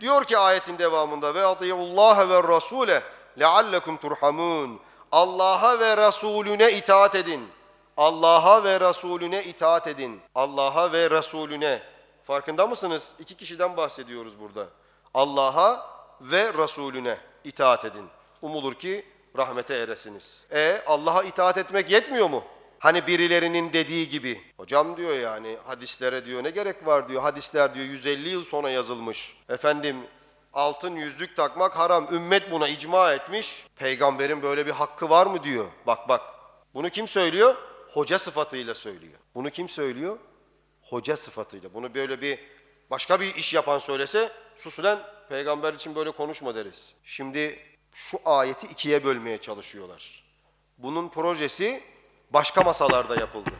Diyor ki ayetin devamında ve Allah ve rasule leallekum turhamun. Allah'a ve Resulüne itaat edin. Allah'a ve Resulüne itaat edin. Allah'a ve Resulüne. Farkında mısınız? İki kişiden bahsediyoruz burada. Allah'a ve Resulüne itaat edin. Umulur ki rahmete eresiniz. E Allah'a itaat etmek yetmiyor mu? Hani birilerinin dediği gibi. Hocam diyor yani hadislere diyor ne gerek var diyor. Hadisler diyor 150 yıl sonra yazılmış. Efendim altın yüzlük takmak haram. Ümmet buna icma etmiş. Peygamberin böyle bir hakkı var mı diyor. Bak bak. Bunu kim söylüyor? Hoca sıfatıyla söylüyor. Bunu kim söylüyor? Hoca sıfatıyla. Bunu böyle bir başka bir iş yapan söylese susulen peygamber için böyle konuşma deriz. Şimdi şu ayeti ikiye bölmeye çalışıyorlar. Bunun projesi başka masalarda yapıldı.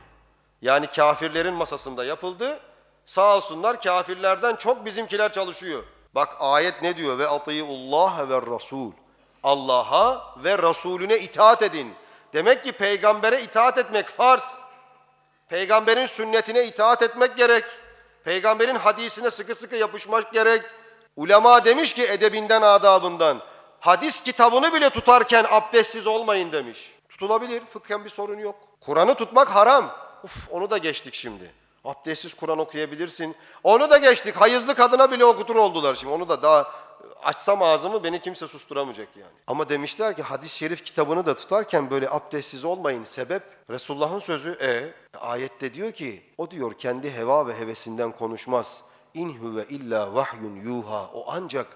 Yani kafirlerin masasında yapıldı. Sağ olsunlar kafirlerden çok bizimkiler çalışıyor. Bak ayet ne diyor? Ve atiyullah ve rasul. Allah'a ve Resulüne itaat edin. Demek ki peygambere itaat etmek farz. Peygamberin sünnetine itaat etmek gerek. Peygamberin hadisine sıkı sıkı yapışmak gerek. Ulema demiş ki edebinden adabından hadis kitabını bile tutarken abdestsiz olmayın demiş. Tutulabilir, fıkhen bir sorun yok. Kur'an'ı tutmak haram. Uf, onu da geçtik şimdi. Abdestsiz Kur'an okuyabilirsin. Onu da geçtik. Hayızlı kadına bile okutur oldular şimdi. Onu da daha açsam ağzımı beni kimse susturamayacak yani. Ama demişler ki hadis-i şerif kitabını da tutarken böyle abdestsiz olmayın. Sebep Resulullah'ın sözü. E ayette diyor ki o diyor kendi heva ve hevesinden konuşmaz. İn huve illa vahyun yuha. O ancak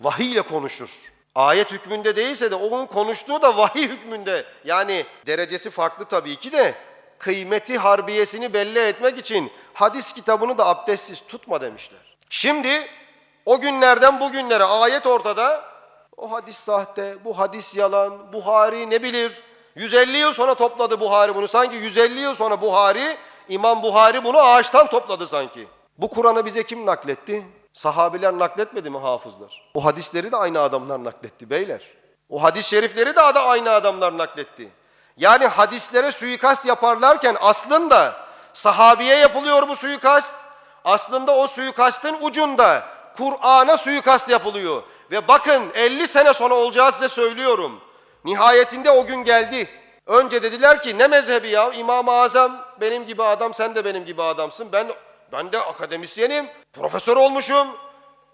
vahiy ile konuşur. Ayet hükmünde değilse de onun konuştuğu da vahiy hükmünde. Yani derecesi farklı tabii ki de kıymeti harbiyesini belli etmek için hadis kitabını da abdestsiz tutma demişler. Şimdi o günlerden bugünlere ayet ortada. O hadis sahte, bu hadis yalan, Buhari ne bilir? 150 yıl sonra topladı Buhari bunu. Sanki 150 yıl sonra Buhari, İmam Buhari bunu ağaçtan topladı sanki. Bu Kur'an'ı bize kim nakletti? Sahabiler nakletmedi mi hafızlar? O hadisleri de aynı adamlar nakletti beyler. O hadis-i şerifleri de aynı adamlar nakletti. Yani hadislere suikast yaparlarken aslında sahabiye yapılıyor bu suikast. Aslında o suikastın ucunda Kur'an'a suikast yapılıyor. Ve bakın 50 sene sonra olacağı size söylüyorum. Nihayetinde o gün geldi. Önce dediler ki ne mezhebi ya İmam-ı Azam benim gibi adam sen de benim gibi adamsın. Ben ben de akademisyenim, profesör olmuşum.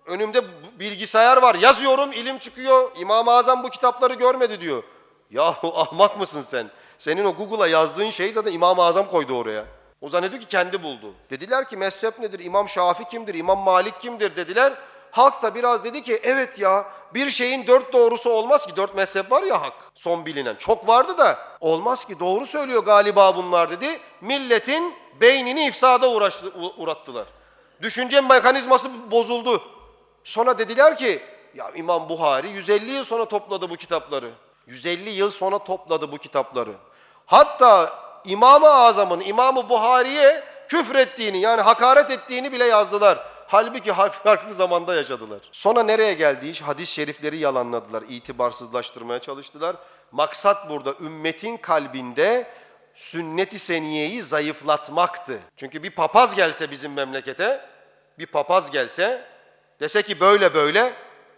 Önümde bilgisayar var, yazıyorum, ilim çıkıyor. İmam-ı Azam bu kitapları görmedi diyor. Yahu ahmak mısın sen? Senin o Google'a yazdığın şeyi zaten İmam-ı Azam koydu oraya. O zannediyor ki kendi buldu. Dediler ki mezhep nedir? İmam Şafi kimdir? İmam Malik kimdir? Dediler. Halk da biraz dedi ki evet ya bir şeyin dört doğrusu olmaz ki. Dört mezhep var ya hak son bilinen. Çok vardı da olmaz ki doğru söylüyor galiba bunlar dedi. Milletin beynini ifsada uğraştı, uğrattılar. Düşünce mekanizması bozuldu. Sonra dediler ki ya İmam Buhari 150 yıl sonra topladı bu kitapları. 150 yıl sonra topladı bu kitapları. Hatta İmam-ı Azam'ın İmam-ı Buhari'ye küfrettiğini yani hakaret ettiğini bile yazdılar. Halbuki farklı zamanda yaşadılar. Sonra nereye geldi iş? Hadis-i şerifleri yalanladılar, itibarsızlaştırmaya çalıştılar. Maksat burada ümmetin kalbinde sünnet-i seniyeyi zayıflatmaktı. Çünkü bir papaz gelse bizim memlekete, bir papaz gelse dese ki böyle böyle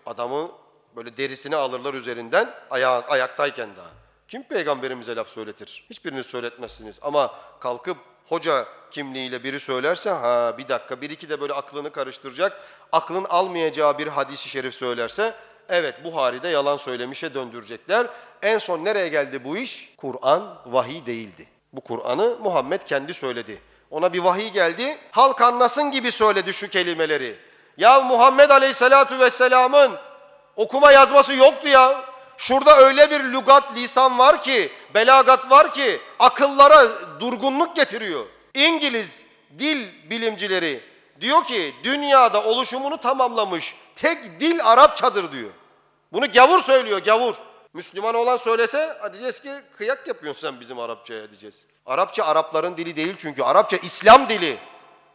adamı böyle derisini alırlar üzerinden aya ayaktayken daha. Kim peygamberimize laf söyletir? Hiçbiriniz söyletmezsiniz. Ama kalkıp hoca kimliğiyle biri söylerse ha bir dakika bir iki de böyle aklını karıştıracak. Aklın almayacağı bir hadisi şerif söylerse evet Buhari'de yalan söylemişe döndürecekler. En son nereye geldi bu iş? Kur'an vahiy değildi. Bu Kur'an'ı Muhammed kendi söyledi. Ona bir vahiy geldi. Halk anlasın gibi söyledi şu kelimeleri. Ya Muhammed Aleyhisselatu Vesselam'ın okuma yazması yoktu ya. Şurada öyle bir lügat lisan var ki, belagat var ki akıllara durgunluk getiriyor. İngiliz dil bilimcileri diyor ki dünyada oluşumunu tamamlamış tek dil Arapçadır diyor. Bunu gavur söylüyor gavur. Müslüman olan söylese diyeceğiz ki kıyak yapıyorsun sen bizim Arapçaya diyeceğiz. Arapça Arapların dili değil çünkü Arapça İslam dili.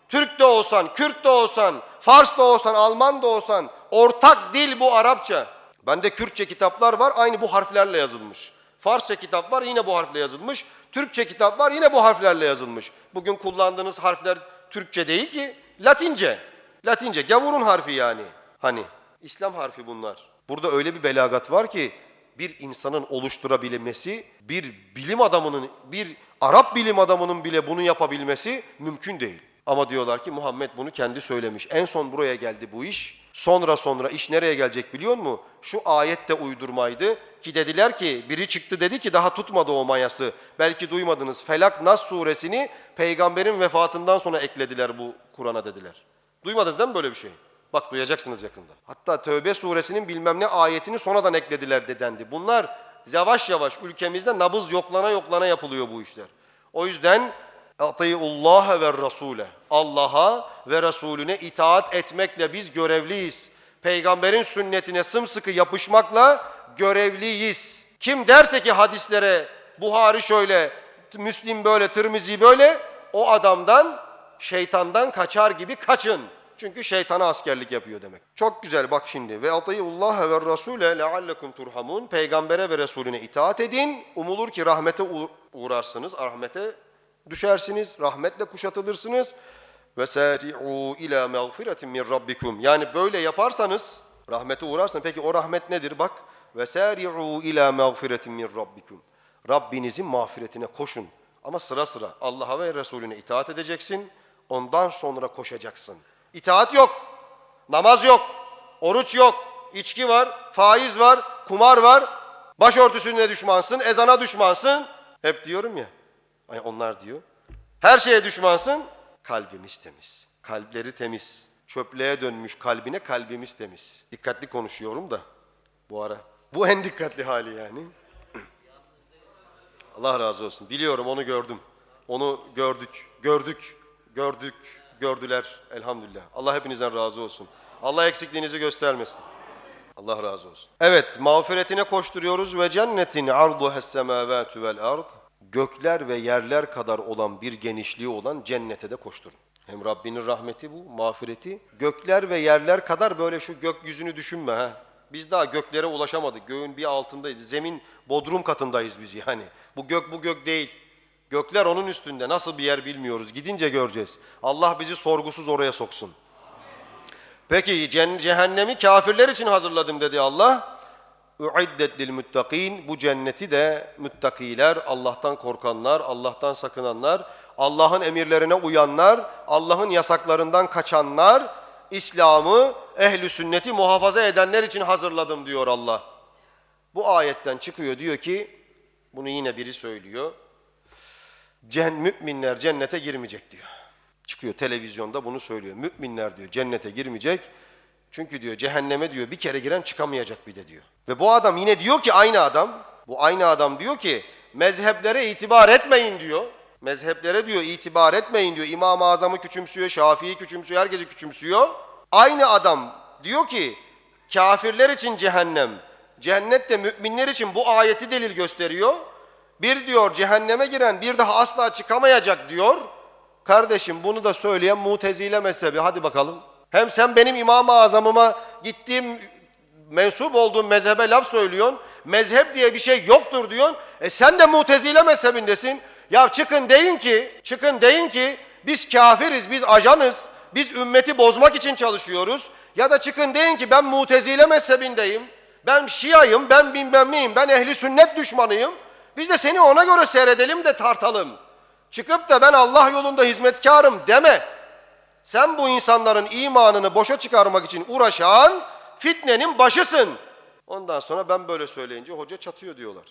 Türk de olsan, Kürt de olsan, Fars da olsan, Alman da olsan ortak dil bu Arapça. Bende Kürtçe kitaplar var aynı bu harflerle yazılmış. Farsça kitap var yine bu harfle yazılmış. Türkçe kitap var yine bu harflerle yazılmış. Bugün kullandığınız harfler Türkçe değil ki Latince. Latince gavurun harfi yani. Hani İslam harfi bunlar. Burada öyle bir belagat var ki bir insanın oluşturabilmesi, bir bilim adamının, bir Arap bilim adamının bile bunu yapabilmesi mümkün değil. Ama diyorlar ki Muhammed bunu kendi söylemiş. En son buraya geldi bu iş. Sonra sonra iş nereye gelecek biliyor musun? Şu ayette uydurmaydı ki dediler ki biri çıktı dedi ki daha tutmadı o mayası. Belki duymadınız. Felak Nas suresini peygamberin vefatından sonra eklediler bu Kur'an'a dediler. Duymadınız değil mi böyle bir şey? Bak duyacaksınız yakında. Hatta Tövbe suresinin bilmem ne ayetini sonradan eklediler de dendi. Bunlar yavaş yavaş ülkemizde nabız yoklana yoklana yapılıyor bu işler. O yüzden Atiyullaha ve Rasule. Allah'a ve Resulüne itaat etmekle biz görevliyiz. Peygamberin sünnetine sımsıkı yapışmakla görevliyiz. Kim derse ki hadislere Buhari şöyle, Müslim böyle, Tirmizi böyle o adamdan şeytandan kaçar gibi kaçın. Çünkü şeytana askerlik yapıyor demek. Çok güzel bak şimdi. Ve atiyullah ve rasule leallekum turhamun. Peygambere ve Resulüne itaat edin. Umulur ki rahmete uğrarsınız. Rahmete düşersiniz. Rahmetle kuşatılırsınız. Ve sari'u ila mağfiretin min rabbikum. Yani böyle yaparsanız rahmete uğrarsanız. Peki o rahmet nedir? Bak. Ve sari'u ila mağfiretin min rabbikum. Rabbinizin mağfiretine koşun. Ama sıra sıra Allah'a ve Resulüne itaat edeceksin. Ondan sonra koşacaksın. İtaat yok. Namaz yok. Oruç yok. içki var. Faiz var. Kumar var. Başörtüsüne düşmansın. Ezana düşmansın. Hep diyorum ya. Ay onlar diyor. Her şeye düşmansın. Kalbimiz temiz. Kalpleri temiz. Çöplüğe dönmüş kalbine kalbimiz temiz. Dikkatli konuşuyorum da bu ara. Bu en dikkatli hali yani. Allah razı olsun. Biliyorum onu gördüm. Onu gördük, gördük, gördük, gördüler. Elhamdülillah. Allah hepinizden razı olsun. Allah eksikliğinizi göstermesin. Allah razı olsun. Evet, mağfiretine koşturuyoruz ve cennetin arduhes semavatu vel ard. Gökler ve yerler kadar olan bir genişliği olan cennete de koşturun. Hem Rabbinin rahmeti bu, mağfireti. Gökler ve yerler kadar böyle şu gökyüzünü düşünme ha. Biz daha göklere ulaşamadık. Göğün bir altındayız. Zemin bodrum katındayız biz yani. Bu gök bu gök değil. Gökler onun üstünde. Nasıl bir yer bilmiyoruz. Gidince göreceğiz. Allah bizi sorgusuz oraya soksun. Peki cehennemi kafirler için hazırladım dedi Allah. Uiddet lil. Bu cenneti de müttakiler, Allah'tan korkanlar, Allah'tan sakınanlar, Allah'ın emirlerine uyanlar, Allah'ın yasaklarından kaçanlar, İslam'ı, ehli sünneti muhafaza edenler için hazırladım diyor Allah. Bu ayetten çıkıyor diyor ki, bunu yine biri söylüyor. Cen, müminler cennete girmeyecek diyor. Çıkıyor televizyonda bunu söylüyor. Müminler diyor cennete girmeyecek. Çünkü diyor cehenneme diyor bir kere giren çıkamayacak bir de diyor. Ve bu adam yine diyor ki aynı adam, bu aynı adam diyor ki mezheplere itibar etmeyin diyor. Mezheplere diyor itibar etmeyin diyor. İmam-ı Azam'ı küçümsüyor, Şafii'yi küçümsüyor, herkesi küçümsüyor. Aynı adam diyor ki kafirler için cehennem, cennet de müminler için bu ayeti delil gösteriyor. Bir diyor cehenneme giren bir daha asla çıkamayacak diyor. Kardeşim bunu da söyleyen mutezile mezhebi. Hadi bakalım. Hem sen benim İmam-ı Azam'ıma gittiğim mensup olduğum mezhebe laf söylüyorsun. Mezhep diye bir şey yoktur diyorsun. E sen de mutezile mezhebindesin. Ya çıkın deyin ki, çıkın deyin ki biz kafiriz, biz ajanız. Biz ümmeti bozmak için çalışıyoruz. Ya da çıkın deyin ki ben mutezile mezhebindeyim. Ben şiayım, ben bilmem neyim, ben ehli sünnet düşmanıyım. Biz de seni ona göre seyredelim de tartalım. Çıkıp da ben Allah yolunda hizmetkarım deme. Sen bu insanların imanını boşa çıkarmak için uğraşan fitnenin başısın. Ondan sonra ben böyle söyleyince hoca çatıyor diyorlar.